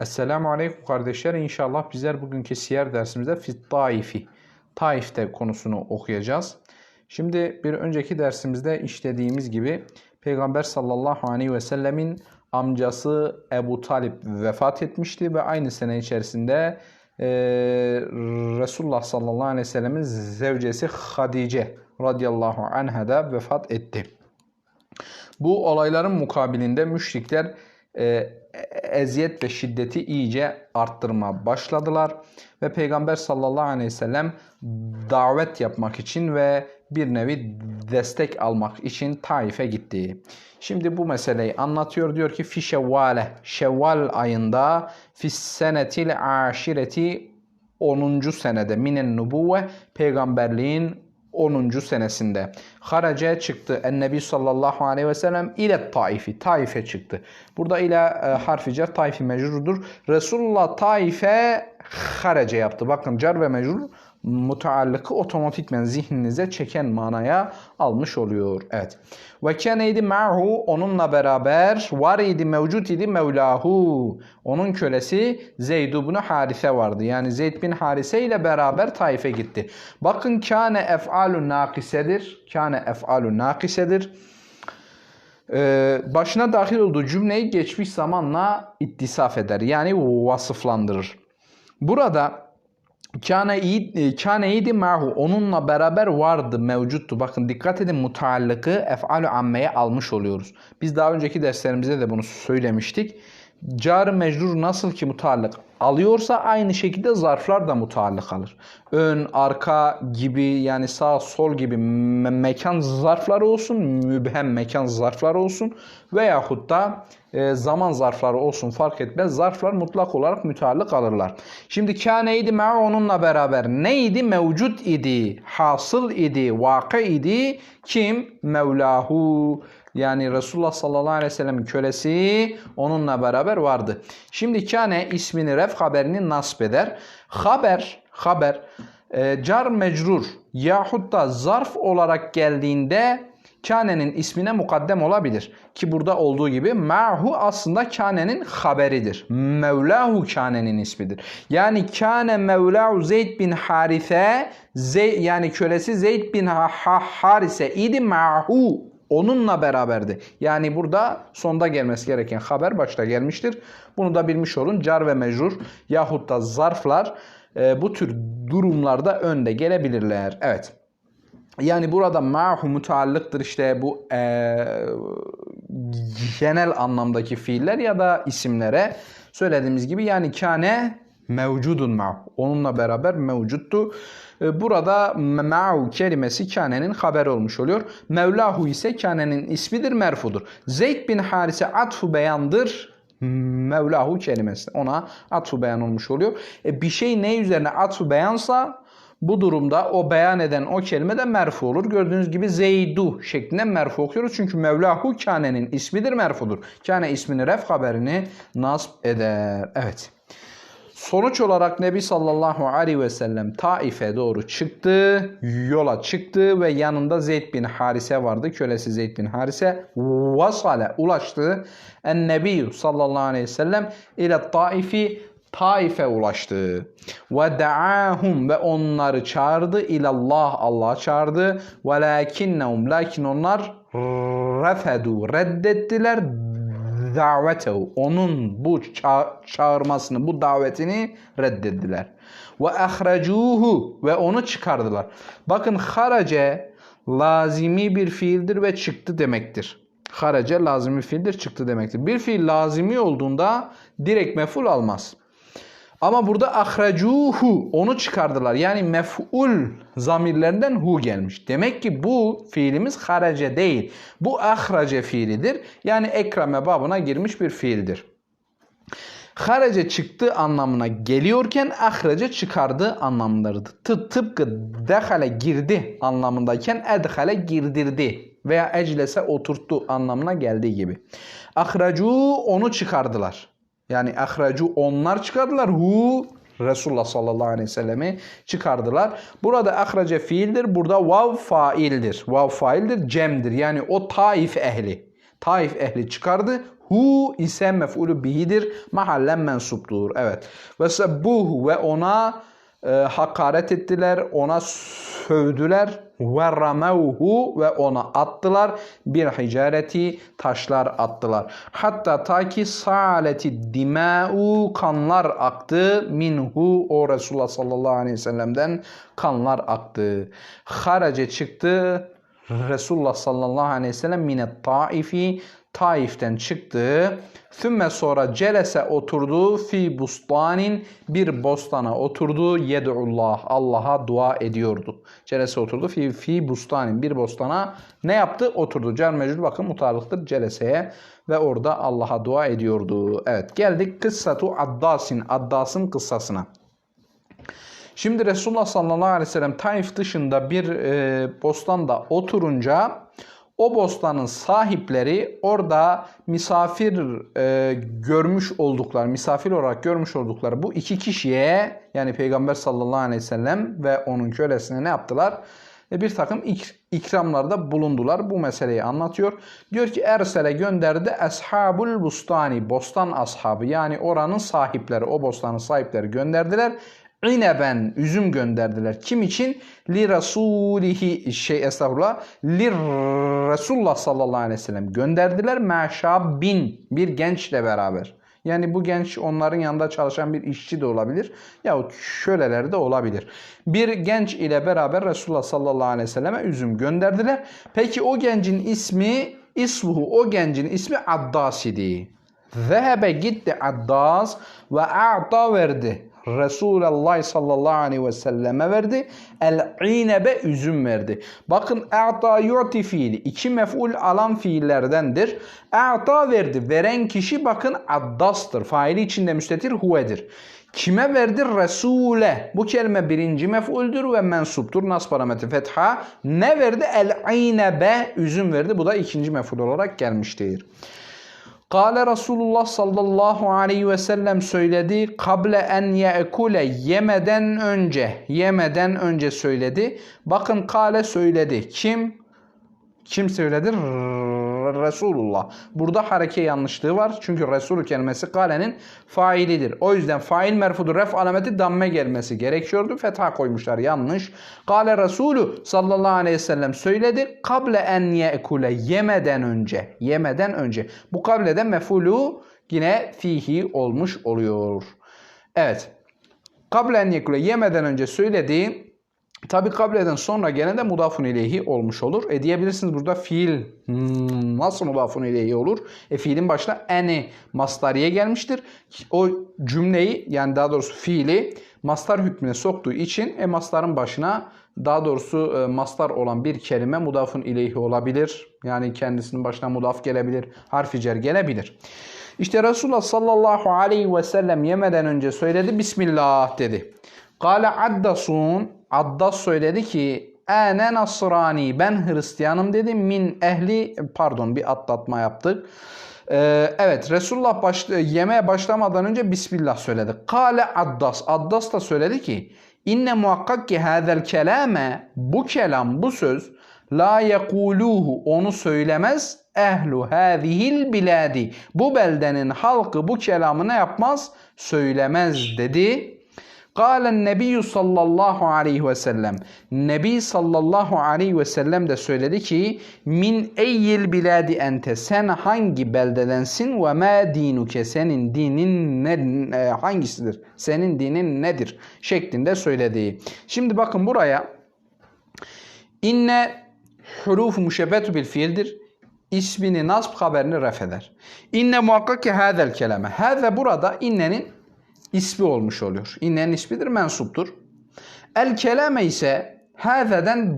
Esselamu Aleyküm kardeşler. İnşallah bizler bugünkü siyer dersimizde Fit Taifi, Taif'te konusunu okuyacağız. Şimdi bir önceki dersimizde işlediğimiz gibi Peygamber sallallahu aleyhi ve sellemin amcası Ebu Talip vefat etmişti ve aynı sene içerisinde e, Resulullah sallallahu aleyhi ve sellemin zevcesi Hadice radıyallahu anha da vefat etti. Bu olayların mukabilinde müşrikler e, eziyet ve şiddeti iyice arttırma başladılar ve Peygamber sallallahu aleyhi ve sellem davet yapmak için ve bir nevi destek almak için Taif'e gitti. Şimdi bu meseleyi anlatıyor. Diyor ki fi şevvale, şevval ayında fi senetil aşireti 10. senede minen nubuvve peygamberliğin 10. senesinde. Harace çıktı. Ennebi sallallahu aleyhi ve sellem ile Taif'i. Taif'e çıktı. Burada ile e, harfi cer Taif'i mecrudur. Resulullah Taif'e harace yaptı. Bakın car ve mecrur mutaallıkı otomatikmen zihninize çeken manaya almış oluyor. Evet. Ve keneydi ma'hu onunla beraber var idi mevcut idi mevlahu. Onun kölesi Zeyd ibn Harise vardı. Yani Zeyd bin Harise ile beraber Taif'e gitti. Bakın kâne ef'alu nakisedir. Kâne ef'alu nakisedir. Ee, başına dahil olduğu cümleyi geçmiş zamanla ittisaf eder. Yani vasıflandırır. Burada Kâne idi mahu onunla beraber vardı, mevcuttu. Bakın dikkat edin mutaallıkı ef'alu ammeye almış oluyoruz. Biz daha önceki derslerimizde de bunu söylemiştik. Car mecrur nasıl ki mutallık alıyorsa aynı şekilde zarflar da mutallık alır. Ön, arka gibi yani sağ, sol gibi me- mekan zarfları olsun, mübhem mekan zarfları olsun veyahut da e, zaman zarfları olsun fark etmez. Zarflar mutlak olarak müteallık alırlar. Şimdi kâneydi ma onunla beraber neydi? Mevcut idi, hasıl idi, vakı idi. Kim? Mevlahu. Yani Resulullah sallallahu aleyhi ve sellem'in kölesi onunla beraber vardı. Şimdi kâne ismini ref haberini nasp eder. Haber, haber e, car mecrur yahut da zarf olarak geldiğinde kânenin ismine mukaddem olabilir. Ki burada olduğu gibi ma'hu aslında kânenin haberidir. Mevlahu kânenin ismidir. Yani kâne mevlahu Zeyd bin Harise Zey, yani kölesi Zeyd bin ha Harise idi ma'hu onunla beraberdi. Yani burada sonda gelmesi gereken haber başta gelmiştir. Bunu da bilmiş olun. Car ve mecrur yahut da zarflar e, bu tür durumlarda önde gelebilirler. Evet. Yani burada ma'hu mutallıktır işte bu e, genel anlamdaki fiiller ya da isimlere söylediğimiz gibi yani kâne mevcudun ma'hu. Onunla beraber mevcuttu. E, burada ma'u kelimesi kânenin haberi olmuş oluyor. Mevlahu ise kânenin ismidir, merfudur. Zeyd bin Harise atfu beyandır. Mevlahu kelimesi ona atfu beyan olmuş oluyor. E, bir şey ne üzerine atfu beyansa bu durumda o beyan eden o kelime de merfu olur. Gördüğünüz gibi Zeydu şeklinde merfu okuyoruz. Çünkü Mevlahu kânenin ismidir merfudur. Kâne ismini ref haberini nasb eder. Evet. Sonuç olarak Nebi sallallahu aleyhi ve sellem Taif'e doğru çıktı, yola çıktı ve yanında Zeyd bin Harise vardı. Kölesi Zeyd bin Harise vasale ulaştı. En Nebi sallallahu aleyhi ve sellem ile Taif'i Taif'e ulaştı. Ve da'ahum ve onları çağırdı ilallah Allah'a çağırdı. Velakinnehum lakin onlar refedu reddettiler davetehu onun bu ça- çağırmasını bu davetini reddettiler. Ve ahracuhu ve onu çıkardılar. Bakın harace lazimi bir fiildir ve çıktı demektir. Harace lazimi fiildir çıktı demektir. Bir fiil lazimi olduğunda direkt meful almaz. Ama burada ahracuhu onu çıkardılar. Yani mef'ul zamirlerinden hu gelmiş. Demek ki bu fiilimiz harace değil. Bu ahrace fiilidir. Yani ekrame babına girmiş bir fiildir. Harace çıktı anlamına geliyorken ahrace çıkardı anlamlarıdır. Tı, tıpkı dehale girdi anlamındayken edhale girdirdi veya eclese oturttu anlamına geldiği gibi. Ahracu onu çıkardılar. Yani ahracu onlar çıkardılar. Hu Resulullah sallallahu aleyhi ve sellemi çıkardılar. Burada ahrace fiildir. Burada vav faildir. Vav faildir. Cemdir. Yani o taif ehli. Taif ehli çıkardı. Hu ise mef'ulü bihidir. Mahallen mensuptur. Evet. Ve sebbuhu ve ona e, hakaret ettiler, ona sövdüler ve ramevhu ve ona attılar bir hicareti taşlar attılar. Hatta ta ki saleti dima'u kanlar aktı minhu o Resulullah sallallahu aleyhi ve sellem'den kanlar aktı. Harace çıktı Resulullah sallallahu aleyhi ve sellem minet taifi Taif'ten çıktı. Thümme sonra celese oturdu fi bustanin bir bostana oturdu. Yed'ullah Allah'a dua ediyordu. Celese oturdu fi, fi bustanin bir bostana ne yaptı? Oturdu. Cer mecrur bakın mutarlıktır celeseye ve orada Allah'a dua ediyordu. Evet geldik kıssatu Addas'in Addas'ın kıssasına. Şimdi Resulullah sallallahu aleyhi ve sellem Taif dışında bir e, bostanda oturunca o bostanın sahipleri orada misafir e, görmüş oldukları, misafir olarak görmüş oldukları bu iki kişiye yani Peygamber sallallahu aleyhi ve sellem ve onun kölesine ne yaptılar? E, bir takım ik ikramlarda bulundular. Bu meseleyi anlatıyor. Diyor ki Ersel'e gönderdi Eshabul Bustani, bostan ashabı yani oranın sahipleri, o bostanın sahipleri gönderdiler ineben üzüm gönderdiler. Kim için? Li rasulihi şey estağfurullah li Resulullah sallallahu aleyhi ve sellem gönderdiler. bin bir gençle beraber. Yani bu genç onların yanında çalışan bir işçi de olabilir. Yahut şöyleler de olabilir. Bir genç ile beraber Resulullah sallallahu aleyhi ve selleme üzüm gönderdiler. Peki o gencin ismi ismuhu o gencin ismi Addas idi. Zehebe gitti Addas ve a'ta verdi. Resulullah sallallahu aleyhi ve selleme verdi. El-inebe üzüm verdi. Bakın a'ta yu'ti fiili iki mef'ul alan fiillerdendir. A'ta verdi. Veren kişi bakın addastır. Faili içinde müstetir huvedir. Kime verdi? Resule. Bu kelime birinci mef'uldür ve mensuptur. Nas parametri fetha. Ne verdi? El-inebe üzüm verdi. Bu da ikinci mef'ul olarak gelmiştir. Kale Resulullah sallallahu aleyhi ve sellem söyledi. Kable en ye'kule yemeden önce, yemeden önce söyledi. Bakın kale söyledi. Kim? Kim söyledi? Resulullah. Burada hareke yanlışlığı var. Çünkü Resul kelimesi kalenin failidir. O yüzden fail merfudur ref alameti damme gelmesi gerekiyordu. Fetha koymuşlar yanlış. Kale Resulü sallallahu aleyhi ve sellem söyledi. Kable en ye'kule yemeden önce. Yemeden önce. Bu kablede mefulu yine fihi olmuş oluyor. Evet. Kable en yekule yemeden önce söylediği Tabi kableden sonra gene de mudafun ileyhi olmuş olur. E diyebilirsiniz burada fiil hmm, nasıl mudafun ileyhi olur? E fiilin başına eni mastariye gelmiştir. O cümleyi yani daha doğrusu fiili mastar hükmüne soktuğu için e mastarın başına daha doğrusu e, mastar olan bir kelime mudafun ileyhi olabilir. Yani kendisinin başına mudaf gelebilir. Harfi cer gelebilir. İşte Resulullah sallallahu aleyhi ve sellem yemeden önce söyledi Bismillah dedi. Kale addasun Addas söyledi ki Ene Nasrani ben Hristiyanım dedi. Min ehli pardon bir atlatma yaptık. Ee, evet Resulullah baş, yemeğe başlamadan önce Bismillah söyledi. Kale Addas. Addas da söyledi ki İnne muhakkak ki hazel kelame bu kelam bu söz la yekuluhu onu söylemez ehlu hadihil biladi. Bu beldenin halkı bu kelamı ne yapmaz? Söylemez dedi. Kâlen nebiyyü sallallahu aleyhi ve sellem. Nebi sallallahu aleyhi ve sellem de söyledi ki min eyyil biladi ente sen hangi beldedensin ve ma dinuke senin dinin ne, e, hangisidir? Senin dinin nedir? şeklinde söyledi. Şimdi bakın buraya inne huruf müşebbetu bil fiildir. İsmini nasb haberini ref eder. İnne muhakkak ki hazel kelime. Haze burada innenin ismi olmuş oluyor. İnnenin ismidir, mensuptur. El kelame ise hâzeden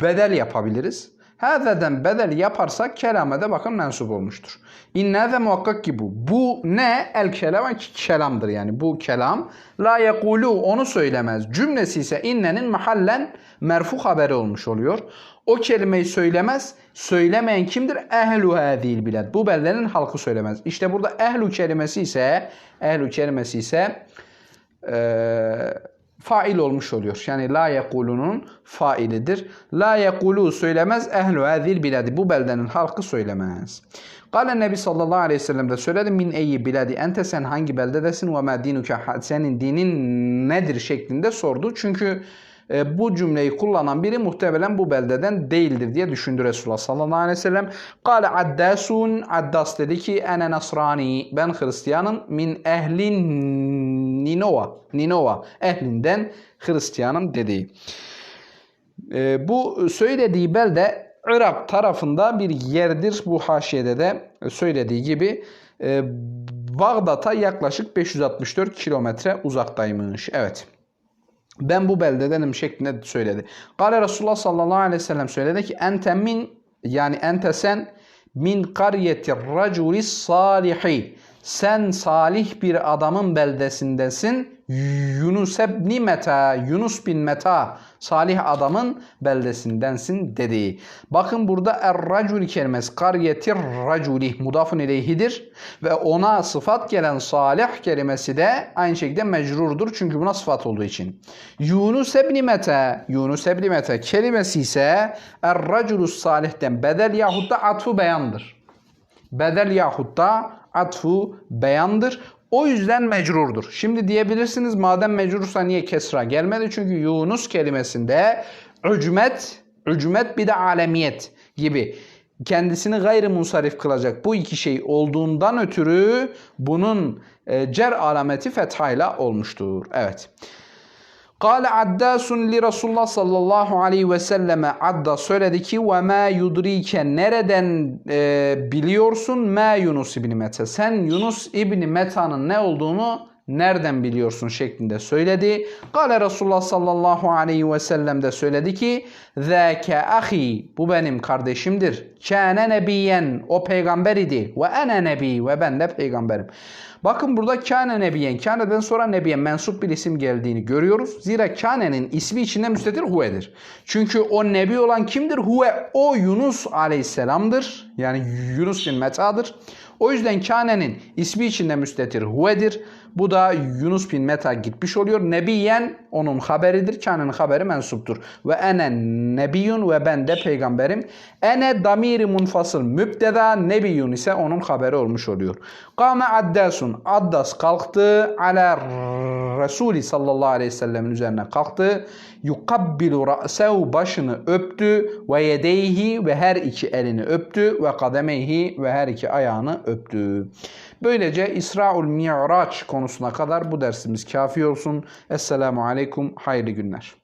bedel yapabiliriz. Hâzeden bedel yaparsak kelamede bakın mensup olmuştur. İnne de muhakkak ki bu. Bu ne? El kelame kelamdır yani. Bu kelam. La yekulu onu söylemez. Cümlesi ise innenin mahallen merfu haberi olmuş oluyor. O kelimeyi söylemez. Söylemeyen kimdir? Ehlu hadil bilad. Bu beldenin halkı söylemez. İşte burada ehlu kelimesi ise ehlu kelimesi ise e, fail olmuş oluyor. Yani la yekulunun failidir. La yekulu söylemez ehlu hadil bilad. Bu beldenin halkı söylemez. Kale Nebi sallallahu aleyhi ve sellem de söyledi. Min eyyi biladi ente sen hangi beldedesin ve ma dinuke senin dinin nedir şeklinde sordu. Çünkü e, bu cümleyi kullanan biri muhtemelen bu beldeden değildir diye düşündü Resulullah sallallahu aleyhi ve sellem. Kale addasun addas dedi ki ene nasrani ben Hristiyanım min ehlin Ninova Ninova ehlinden Hristiyanım dedi. E, bu söylediği belde Irak tarafında bir yerdir. Bu haşiyede de söylediği gibi e, Bağdat'a yaklaşık 564 kilometre uzaktaymış. Evet. Ben bu beldedenim şeklinde söyledi. Kale Resulullah sallallahu aleyhi ve sellem söyledi ki ente min yani ente sen min karyeti raculi salihi. Sen salih bir adamın beldesindesin. Yunus ebni Meta, Yunus bin Meta, salih adamın beldesindensin dedi. Bakın burada er-racul kelimesi karyetir raculi mudafun ileyhidir. Ve ona sıfat gelen salih kelimesi de aynı şekilde mecrurdur. Çünkü buna sıfat olduğu için. Yunus ebni Meta, Yunus ebni Meta kelimesi ise er-raculus salihten bedel yahut da atfu beyandır. Bedel yahut da atfu beyandır. O yüzden mecrurdur. Şimdi diyebilirsiniz madem mecrursa niye kesra gelmedi? Çünkü Yunus kelimesinde ücmet, ücmet bir de alemiyet gibi kendisini gayrimunsarif kılacak bu iki şey olduğundan ötürü bunun e, cer alameti fethayla olmuştur. Evet. Kale Addasun li Resulullah sallallahu aleyhi ve selleme Adda söyledi ki ve ma yudrike nereden e, biliyorsun ma Yunus İbni Mete. Sen Yunus İbni Meta'nın ne olduğunu nereden biliyorsun şeklinde söyledi. Kale Resulullah sallallahu aleyhi ve sellem de söyledi ki Zâke ahi bu benim kardeşimdir. Kâne nebiyen o peygamber idi ve ene nebi ve ben de peygamberim. Bakın burada kâne nebiyen, kâneden sonra nebiyen mensup bir isim geldiğini görüyoruz. Zira kânenin ismi içinde müstetir huvedir. Çünkü o nebi olan kimdir? Huve o Yunus aleyhisselamdır. Yani Yunus bin Meta'dır. O yüzden kânenin ismi içinde müstetir huvedir. Bu da Yunus bin Meta gitmiş oluyor. Nebiyen onun haberidir. Kânenin haberi mensuptur. Ve ene nebiyun ve ben de peygamberim. Ene damiri munfasıl mübdeda nebiyun ise onun haberi olmuş oluyor. Kâme addasun. Addas kalktı. Ala Resulü sallallahu aleyhi ve sellemin üzerine kalktı. Yukabbilu ra'sehu başını öptü ve yedeyhi ve her iki elini öptü ve kademeyhi ve her iki ayağını öptü. Böylece İsra'ul Mi'raç konusuna kadar bu dersimiz kafi olsun. Esselamu Aleyküm. Hayırlı günler.